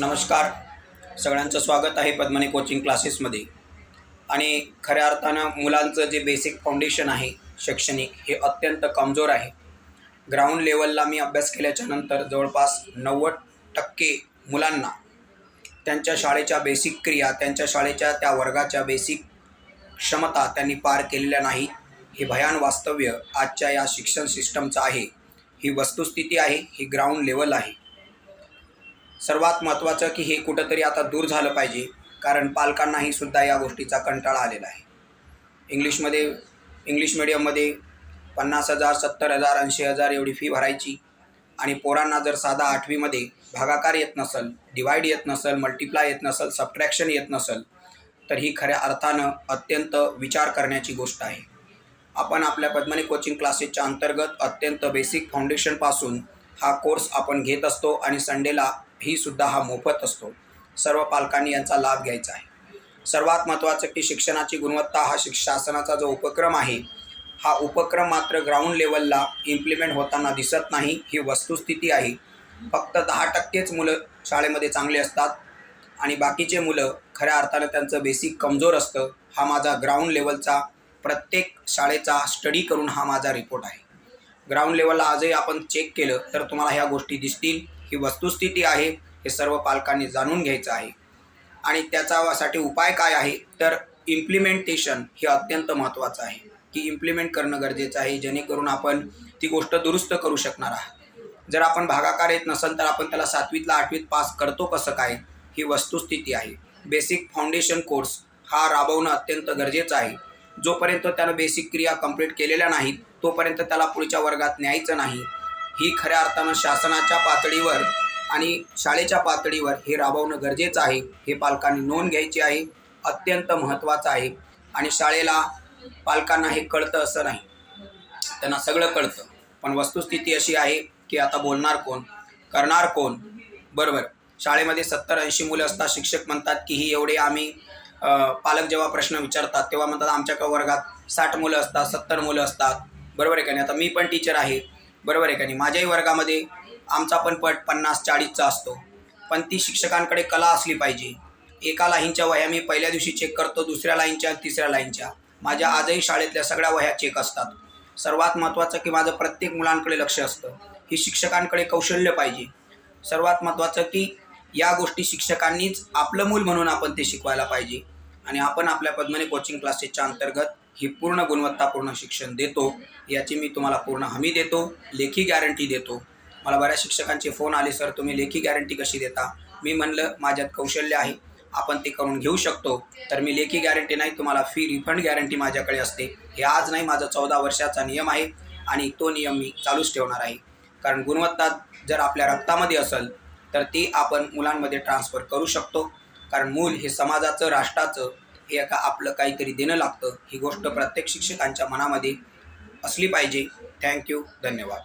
नमस्कार. सगळ्यांचं स्वागत आहे पद्मनी कोचिंग क्लासेसमध्ये आणि खऱ्या अर्थानं मुलांचं जे बेसिक फाउंडेशन आहे शैक्षणिक हे अत्यंत कमजोर आहे. ग्राउंड लेवलला मी अभ्यास केल्याच्यानंतर जवळपास नव्वद टक्के मुलांना त्यांच्या शाळेच्या बेसिक क्रिया त्यांच्या शाळेच्या त्या वर्गाच्या बेसिक क्षमता त्यांनी पार केलेल्या नाही हे भयान वास्तव्य आजच्या या शिक्षण सिस्टमचं आहे. ही वस्तुस्थिती आहे ही ग्राउंड लेवल आहे. सर्वात महत्त्वाचं की हे कुठंतरी आता दूर झालं पाहिजे कारण पालकांनाही सुद्धा या गोष्टीचा कंटाळा आलेला आहे. इंग्लिशमध्ये इंग्लिश मिडियममध्ये पन्नास हजार सत्तर हजार ऐंशी हजार एवढी फी भरायची आणि पोरांना जर साधा आठवीमध्ये भागाकार येत नसेल डिवाईड येत नसेल मल्टिप्लाय येत नसेल सबट्रॅक्शन येत नसेल तर ही खऱ्या अर्थानं अत्यंत विचार करण्याची गोष्ट आहे. आपण आपल्या पद्मनी कोचिंग क्लासेसच्या अंतर्गत अत्यंत बेसिक फाउंडेशनपासून हा कोर्स आपण घेत असतो आणि संडेला ही सुद्धा हा मोफत असतो. सर्व पालकांनी यांचा लाभ घ्यायचा आहे. सर्वात महत्त्वाचं की शिक्षणाची गुणवत्ता हा शिक शासनाचा जो उपक्रम आहे हा उपक्रम मात्र ग्राउंड लेवलला इम्प्लिमेंट होताना दिसत नाही ही वस्तुस्थिती आहे. फक्त दहा टक्केच मुलं शाळेमध्ये चांगले असतात आणि बाकीचे मुलं खऱ्या अर्थानं त्यांचं बेसिक कमजोर असतं हा माझा ग्राउंड लेवलचा प्रत्येक शाळेचा स्टडी करून हा माझा रिपोर्ट आहे. ग्राउंड लेवलला आजही आपण चेक केलं तर तुम्हाला ह्या गोष्टी दिसतील. ही वस्तुस्थिती आहे हे सर्व पालकांनी जाणून घ्यायचं आहे. आणि त्याच्यासाठी उपाय काय आहे? तर इम्प्लिमेंटेशन हे अत्यंत महत्त्वाचं आहे. की इम्प्लिमेंट करणं गरजेचं आहे जेणेकरून आपण ती गोष्ट दुरुस्त करू शकणार आहात. जर आपण भागाकार येत नसेल तर आपण त्याला सातवीतला आठवीत पास करतो कसं काय? ही वस्तुस्थिती आहे. बेसिक फाउंडेशन कोर्स हा राबवणं अत्यंत गरजेचं आहे. जोपर्यंत त्यानं बेसिक क्रिया कंप्लीट केलेल्या नाहीत तोपर्यंत त्याला पुढच्या वर्गात न्यायचं नाही. ही खऱ्या अर्थानं शासनाच्या पातळीवर आणि शाळेच्या पातळीवर हे राबवणं गरजेचं आहे हे पालकांनी नोंद घ्यायची आहे अत्यंत महत्त्वाचं आहे. आणि शाळेला पालकांना हे कळतं असं नाही. त्यांना सगळं कळतं. पण वस्तुस्थिती अशी आहे की आता बोलणार कोण? करणार कोण? बरोबर. शाळेमध्ये सत्तर ऐंशी मुलं असतात शिक्षक म्हणतात की ही एवढे आम्ही पालक जेव्हा प्रश्न विचारतात तेव्हा म्हणतात आमच्या वर्गात साठ मुलं असतात सत्तर मुलं असतात. बरोबर आहे का नाही? आता मी पण टीचर आहे. बरोबर आहे का नाही? माझ्याही वर्गामध्ये आमचा पण पट पन्नास चाळीसचा असतो. पण ती शिक्षकांकडे कला असली पाहिजे. एका लाईनच्या वह्या मी पहिल्या दिवशी चेक करतो दुसऱ्या लाईनच्या तिसऱ्या लाईनच्या. माझ्या आजही शाळेतल्या सगळ्या वह्या चेक असतात. सर्वात महत्त्वाचं की माझं प्रत्येक मुलांकडे लक्ष असतं. ही शिक्षकांकडे कौशल्य पाहिजे. सर्वात महत्त्वाचं की या गोष्टी शिक्षकांनीच आपलं मूल म्हणून आपण ते शिकवायला पाहिजे. आणि आपण आपल्या पद्मनी कोचिंग क्लासेसच्या अंतर्गत ही पूर्ण गुणवत्तापूर्ण शिक्षण देतो. याची मी तुम्हाला पूर्ण हमी देतो लेखी गॅरंटी देतो. मला बऱ्याच शिक्षकांचे फोन आले सर तुम्ही लेखी गॅरंटी कशी देता? मी म्हणलं माझ्यात कौशल्य आहे. आपण ते करून घेऊ शकतो. तर मी लेखी गॅरंटी नाही तुम्हाला फी रिफंड गॅरंटी माझ्याकडे असते. हे आज नाही माझा चौदा वर्षाचा नियम आहे आणि तो नियम मी चालूच ठेवणार आहे. कारण गुणवत्ता जर आपल्या रक्तामध्ये असेल तर ती आपण मुलांमध्ये ट्रान्सफर करू शकतो. कारण मूल हे समाजाचं राष्ट्राचं एका आपलं काहीतरी देणं लागतं ही गोष्ट प्रत्येक शिक्षकांच्या मनामध्ये असली पाहिजे. थँक्यू धन्यवाद.